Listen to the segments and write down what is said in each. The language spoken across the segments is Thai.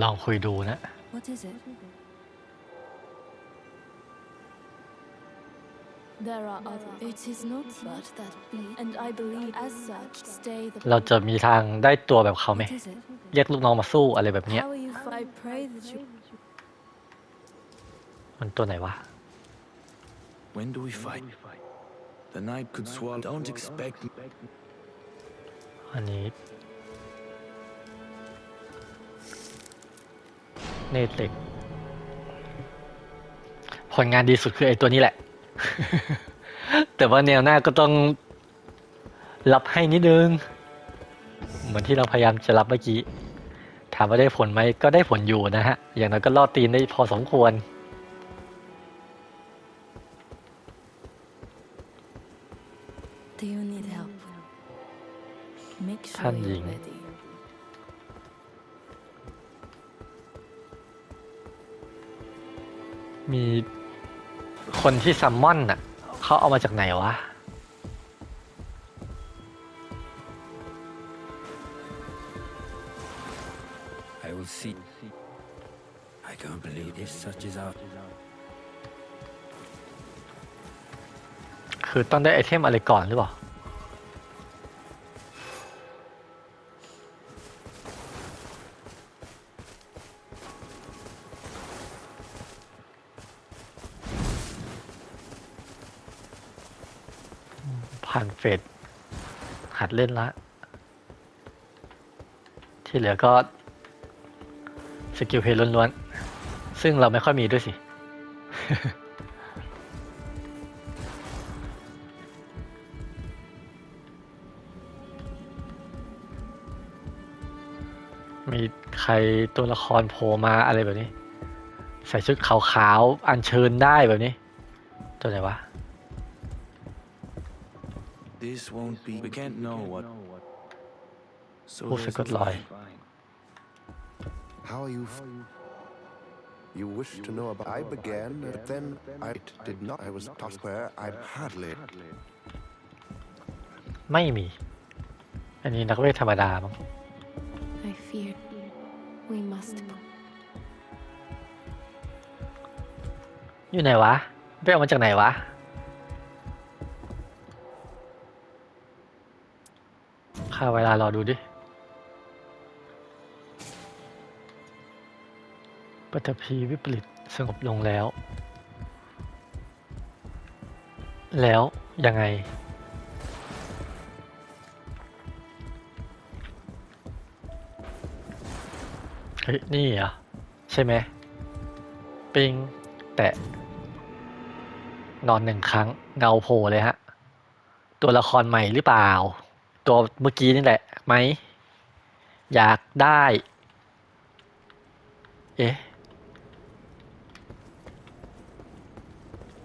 ลองคุยดูนะ What is it? There are others. It is not but that be, and I believe as such stay the. เราจะมีทางได้ตัวแบบเขาไหม What is it? เรียกลูกน้องมาสู้อะไรแบบเนี้ย How are you? I pray that you. มันตัวไหนวะ When do we fight? The night could swallow. Don't expect. อันนี้ เนตเหล็กผลงานดีสุดคือไอ้ตัวนี้แหละ แต่ว่าแนวหน้าก็ต้องรับให้นิดนึง เหมือนที่เราพยายามจะรับเมื่อกี้ ถามว่าได้ผลไหมก็ได้ผลอยู่นะฮะ อย่างน้อยก็ลอดตีนได้พอสมควร Do you need help? Make sure มีคนที่ซัมมอนน่ะเขาเอามาจากไหนวะ I will see. I can't believe this. Such is our. คือต้องได้ไอเทมอะไรก่อนหรือเปล่าานเฟสหัดเล่นละ ที่เหลือก็ สกิลเพลย์ล้วนๆ ซึ่งเราไม่ค่อยมีด้วยสิ มีใครตัวละครโผล่มาอะไรแบบนี้ ใส่ชุดขาวๆ อัญเชิญได้แบบนี้ ตัวไหนวะ This won't be. We can't know what. So ผู้สะ there's กด a รอย fine. How are you? f- You wish to know about? I began, but then I did not. I was taught where I hardly. ไม่มี อันนี้นักเวทธรรมดามั้ง I fear we must. อยู่ไหนวะ ไปเอามาจากไหนวะ ค่าเวลารอดูดิปัตภีวิปริตสงบลงแล้ว แล้ว ยังไง เฮ้ย นี่เหรอใช่ไหม ปิง แตะ นอนหนึ่งครั้งเงาโผล่เลยฮะ ตัวละครใหม่หรือเปล่า ตัวเมื่อกี้นี่แหละไหม อยากได้ เอ๊ะ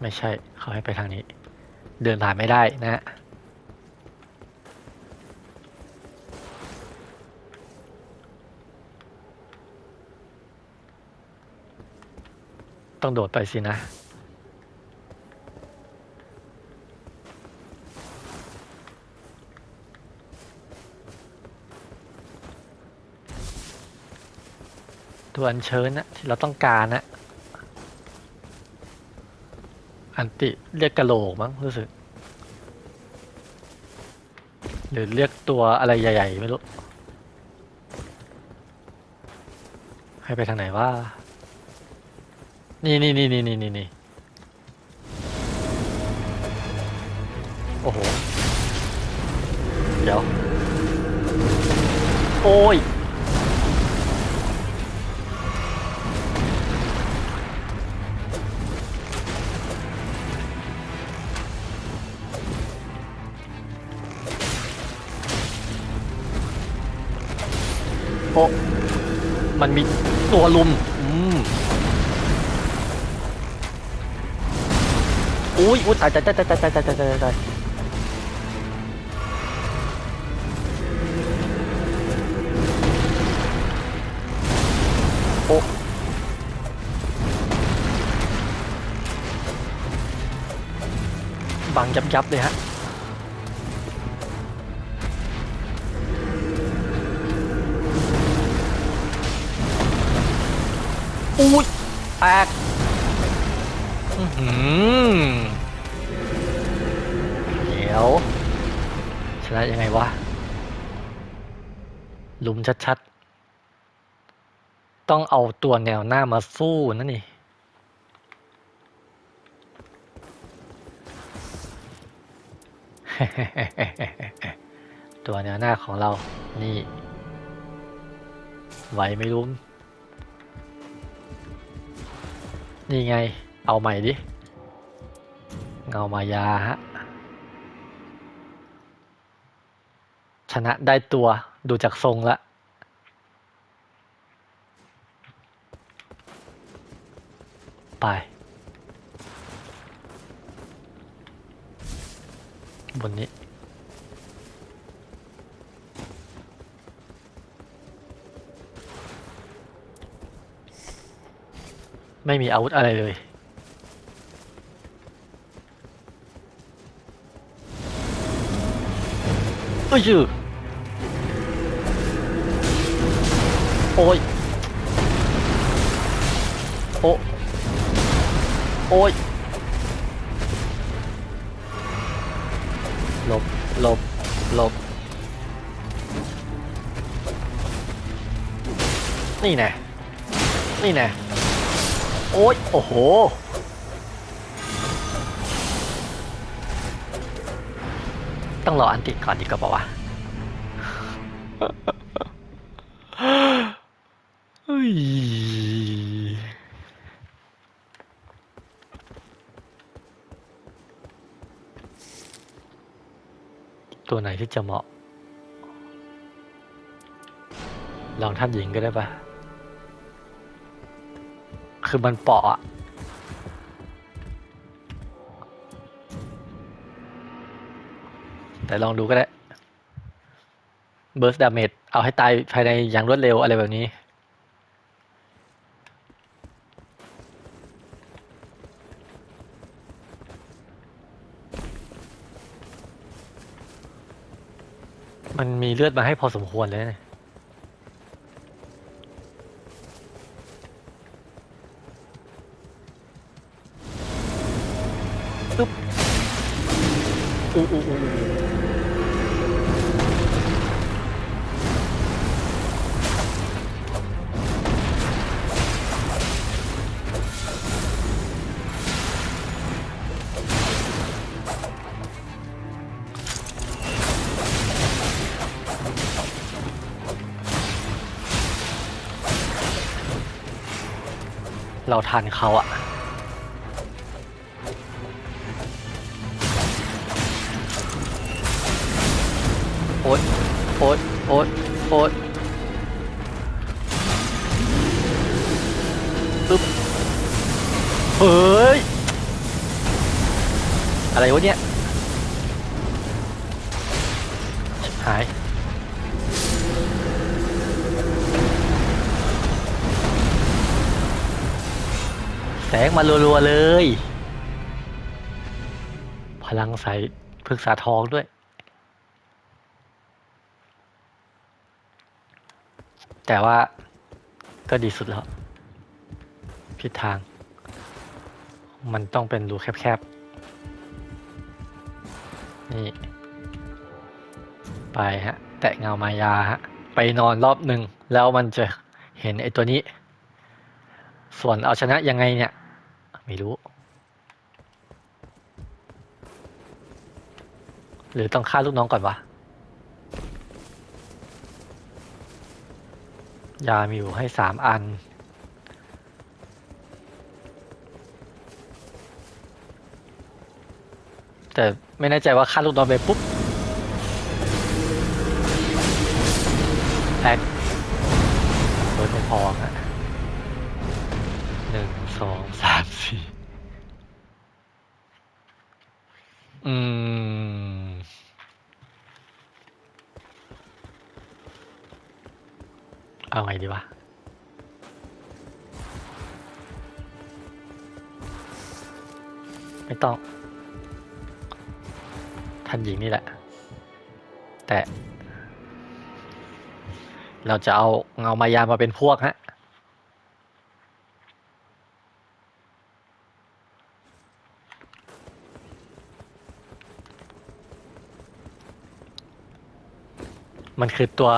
ไม่ใช่ เขาให้ไปทางนี้ เดินผ่านไม่ได้นะต้องโดดไปสินะ ตัวอัญเชิญนะที่เราต้องการนะอันติเรียกกะโหลกมั้งรู้สึก หรือเรียกตัวอะไรใหญ่ๆไม่รู้ ให้ไปทางไหนว่า นี่นี่นี่นี่นี่นี่นี่โอ้โห เดี๋ยว โอ้ย มันมีตัวลุม อืมอุ้ยอุ้ยตายตายตายตายตายตายตายตายตายโอ้บังยับยับเลยฮะ อุ้ยแตกอือหือเดี๋ยวชนะยังไงวะลุมชัดๆ ต้องเอาตัวแนวหน้ามาสู้นั่นนี่ตัวแนวหน้าของเรา นี่ ไหวไหม่รู้ นี่ไง เอาใหม่ดิ เงามายาฮะ ชนะได้ตัวดูจากทรงละไป บนนี้ ไม่มีอาวุธอะไรเลย เอ้ยยือโอ้ย โอ้โอ้ยหลบหลบหลบ นี่แน่นี่แน่ โอ้ยโอ้โห ต้องรออันติก่อนดีกว่าปะวะเฮ้ยตัวไหนที่จะเหมาะ ลองท่านหญิงก็ได้ปะ คือมันเปาะอะแต่ลองดูก็ได้เบิร์สดาเมจเอาให้ตายภายในอย่างรวดเร็วอะไรแบบนี้ มันมีเลือดมาให้พอสมควรเลยนะ อู้อู้อู้เราทันเขาอะ ปึ๊บเฮ้ย อะไรวะเนี่ยชิบหาย แสงมารัวๆเลย พลังใสพึกษาทองด้วย แต่ว่าก็ดีสุดแล้ว ผิดทาง มันต้องเป็นรูแคบๆ นี่ ไปฮะ แตะเงามายาฮะ ไปนอนรอบหนึ่งแล้วมันจะเห็นไอ้ตัวนี้ ส่วนเอาชนะยังไงเนี่ย ไม่รู้ หรือต้องฆ่าลูกน้องก่อนวะยามีอยู่ให้สามอัน แต่ไม่แน่ใจว่าฆ่าลูกน้องไปปุ๊บแอกโดยไม่พอฮะหนึ่งสองสามสี่อืม เอาไงดีวะ ท่านหญิงนี่แหละ แต่ เราจะเอาเงามายามาเป็นพวกฮะมันคือตัว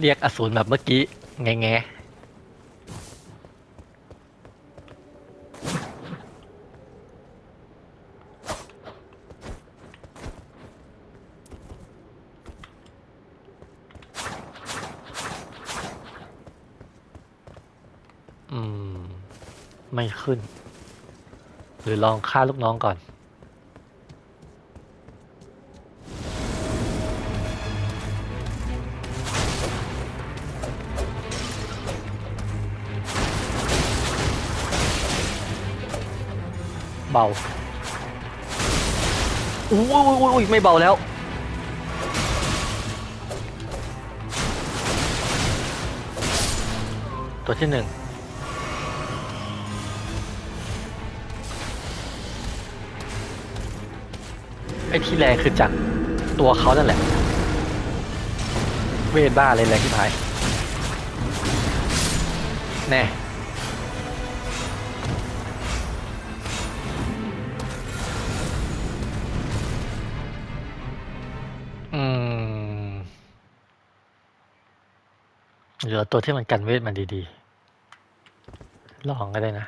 เรียกอสูรแบบเมื่อกี้ แง่ ขึ้น หรือลองฆ่าลูกน้องก่อน เบาอุ้ยอุ้ยอุ้ยอุ้ยไม่เบาแล้วตัวที่หนึ่ง ไอ้ที่แรงคือจากตัวเขานั่นแหละ เวทบ้าเลยแรงที่พายแน่เหลือตัวที่มันกันเวทมันดีๆ ลองก็ได้นะ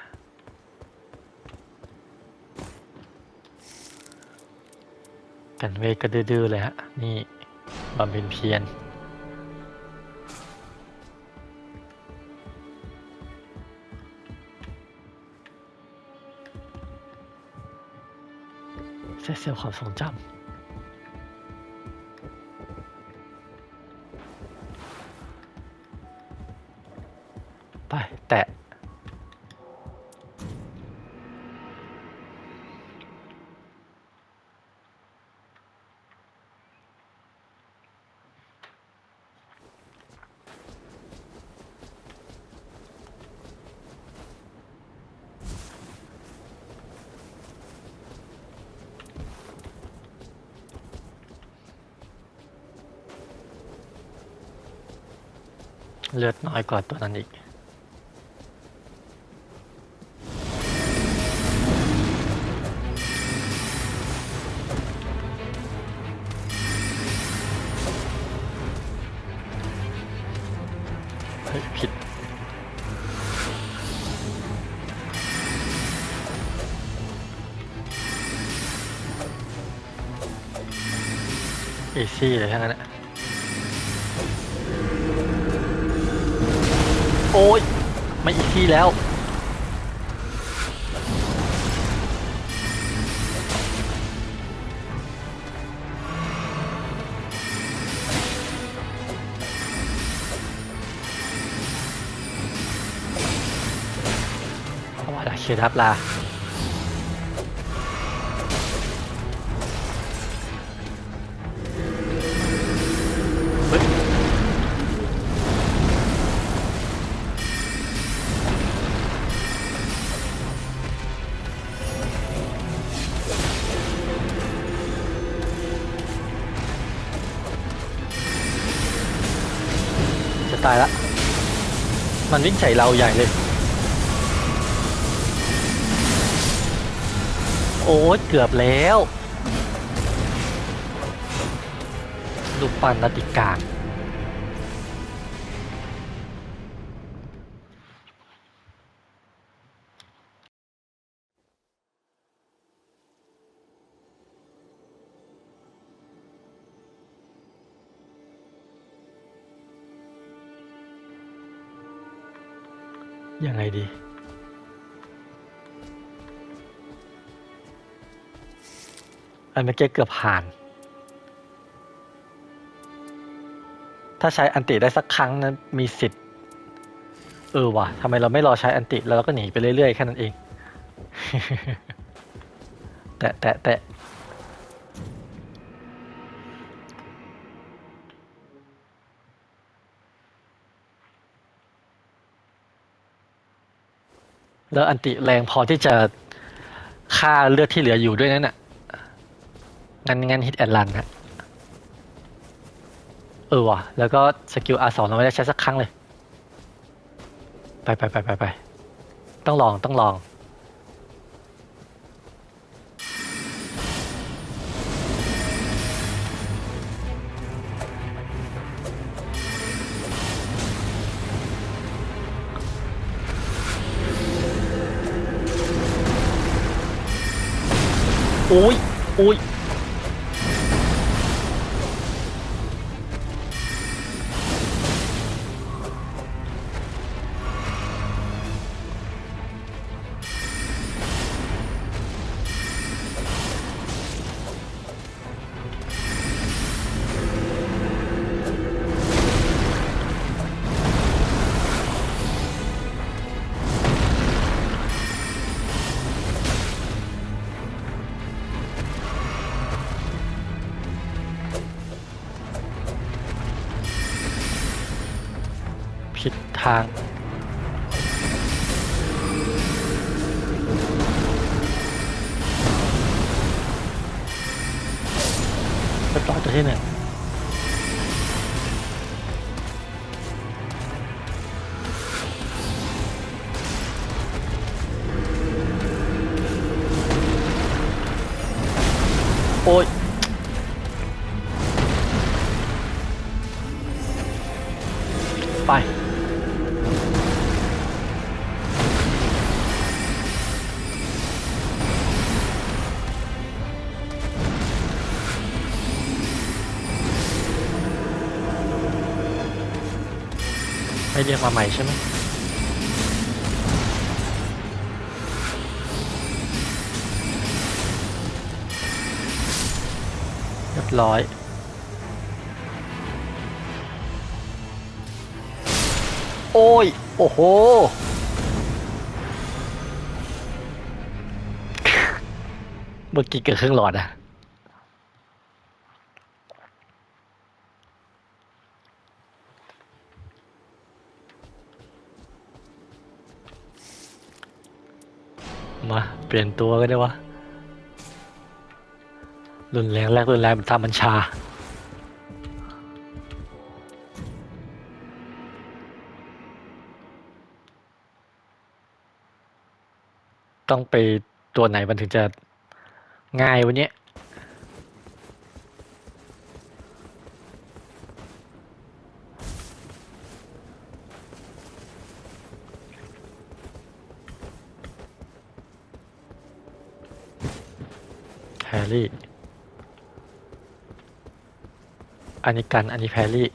กันเวก็ดื้อๆเลยฮะ นี่บำเพ็ญเพียรเสียเสียความทรงจำ เลือดน้อยกว่าตัวนั้นอีก เฮ้ยผิด อีซี่เลยทั้งนั้นอะโอ้ ยไม่อีกที่แล้วเพราะว่าเคดับลา มันวิ่งใส่เราใหญ่เลย โอ้ยเกือบแล้วลูกปั้นรัตติกาง ยังไงดี อันเมื่อกี้เกือบผ่าน ถ้าใช้อันติได้สักครั้งนะมีสิทธิ์ เออว่ะทำไมเราไม่รอใช้อันติแล้วเราก็หนีไปเรื่อยๆ แค่นั้นเอง แตะแตะแตะ แล้วอันติแรงพอที่จะฆ่าเลือดที่เหลืออยู่ด้วยนั่นน่ะ งั้นงั้นฮิตแอนลันฮะ เออว่ะ แล้วก็สกิล R2 เราไม่ได้ใช้สักครั้งเลย ไปไปไปไปไป ต้องลองต้องลอง อุ้ย ทางเรียบร้อยตัวที่หนึ่งโอ้ยไป เรียกมาใหม่ใช่ไหมเรียบร้อยโอ้ย โอ้โห เมื่อกี้เกิดเครื่องหลอดอะ มา เปลี่ยนตัวก็ได้วะรุนแรงแรกรุนแรงเป็นตามบัญชา ต้องไปตัวไหนมันถึงจะง่ายวันนี้ยพรรี่ อันนี้กัน อันนี้แพรี่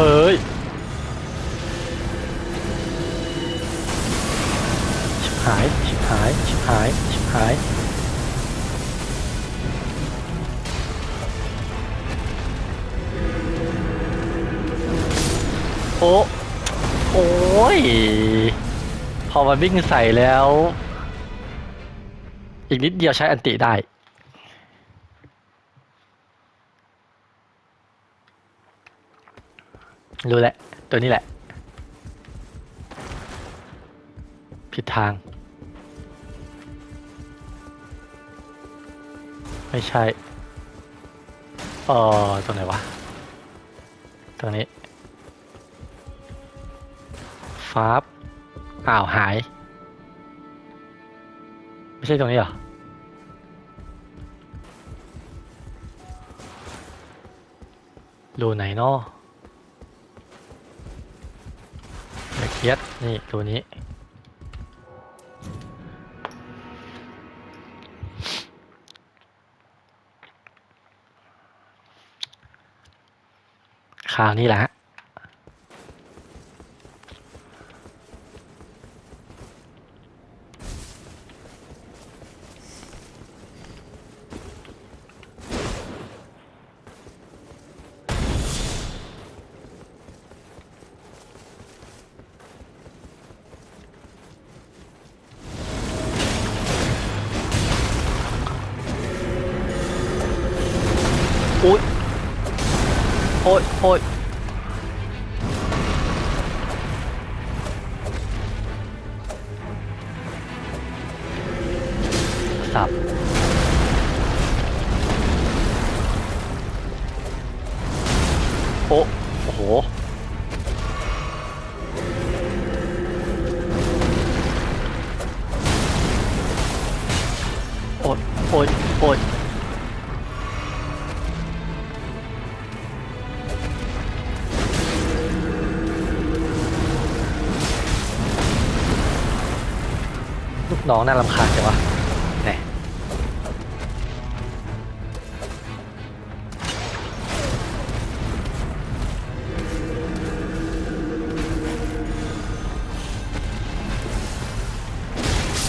เฮ้ยชิบหายชิบหายชิบหายชิบหายโอ้โอ้ย พอมันวิ่งใส่แล้ว อีกนิดเดียวใช้อันติได้ รู้แหละ ตัวนี้แหละ ผิดทาง ไม่ใช่เออตรงไหนวะ ตรงนี้ฟ้าบอ้าวหาย ไม่ใช่ตรงนี้เหรอรูไหนเนาะ ละเอี ยดนี่ตัวนี้ คราวนี้แหละ โอ๊ยโอ๊ยโอ๊ย น้องน่ารำคาญจังวะแหน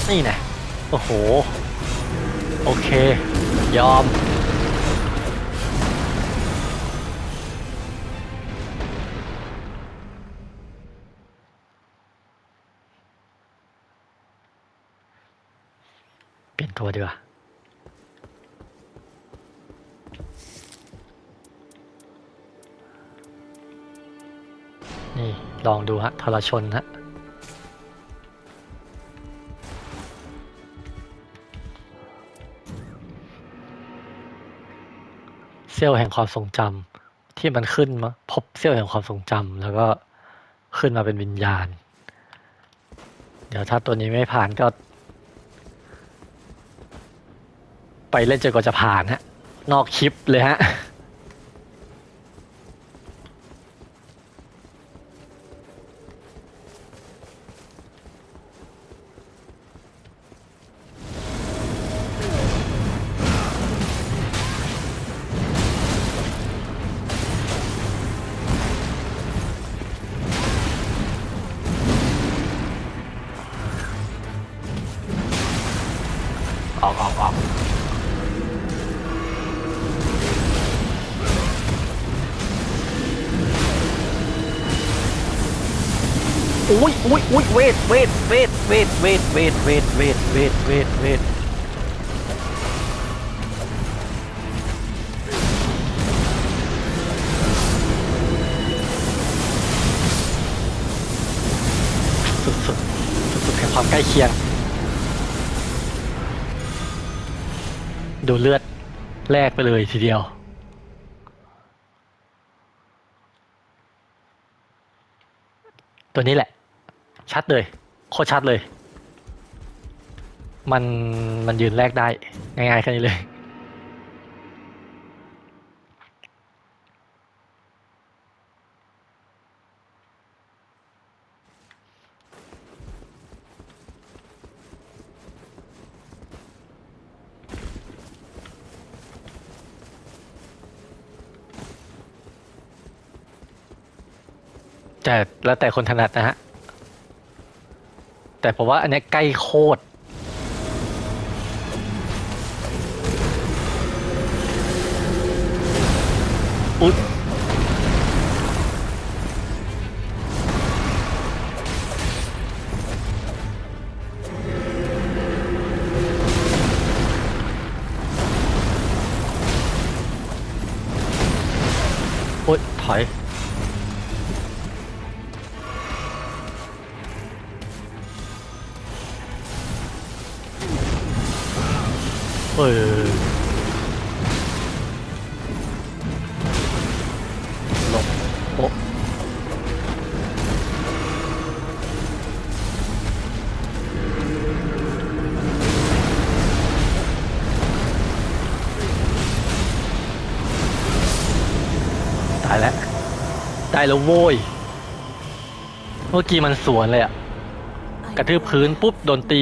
นี่แน่โอ้โห โอเค ยอม ดีกว่านี่ ลองดูฮะทรชนฮะเซี่ยวแห่งความทรงจำที่มันขึ้นมาพบเซี่ยวแห่งความทรงจำแล้วก็ขึ้นมาเป็นวิญญาณ เดี๋ยวถ้าตัวนี้ไม่ผ่านก็ ไปเล่นจนกว่าจะผ่านฮะ นอกคลิปเลยฮะ เวทเวทเวทเวทเวทเวทเวทสุดสุดสุดสุดแห่ความใกล้เคียง ดูเลือดแลกไปเลยทีเดียวตัวนี้แหละ ชัดเลย โคตรชัดเลย มันมันยืนแลกได้ ง่ายๆแค่นี้เลย แต่แล้วแต่คนถนัดนะฮะ แต่ผมว่าอันเนี้ยใกล้โคตร อุ๊ยโอ๊ยถอย ได้แล้วโว้ย เมื่อกี้มันสวนเลยอะกระทืบพื้นปุ๊บโดนตี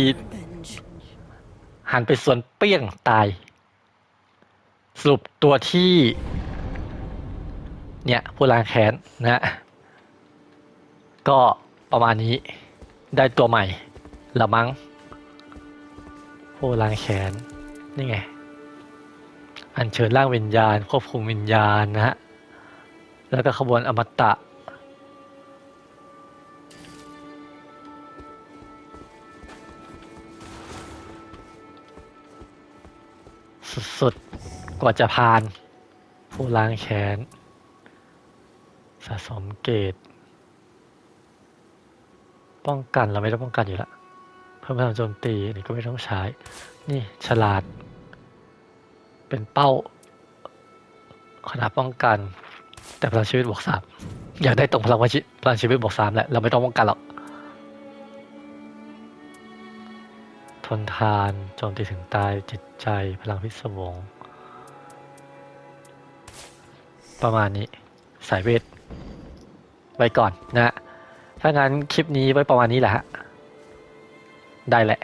หันไปสวนเปี้ยงตาย สรุปตัวที่ เนี่ยผู้ล้างแค้นนะ ก็ประมาณนี้ได้ตัวใหม่ละมั้งผู้ล้างแค้นนี่ไง อัญเชิญร่างวิญญาณ ควบคุมวิญญาณนะฮะ แล้วก็ขบวนอมตะ สุดๆ กว่าจะผ่าน ผู้ล้างแค้น สะสมเกรดป้องกันเราไม่ต้องป้องกันอยู่แล้วเพิ่มพลังโจมตีนนี้ก็ไม่ต้องใช้ นี่ฉลาด เป็นเป้าขนาดป้องกัน แต่พลังชีวิตบวกสามอยากได้ตรงพลังชีพลังชีวิตบวกสามแหละเราไม่ต้องป้องกันหรอกทนทานโจมตีถึงตายจิตใจพลังพิศวง ประมาณนี้สายเวทไว้ก่อนนะฮะถ้างั้นคลิปนี้ไว้ประมาณนี้แหละฮะได้แหละ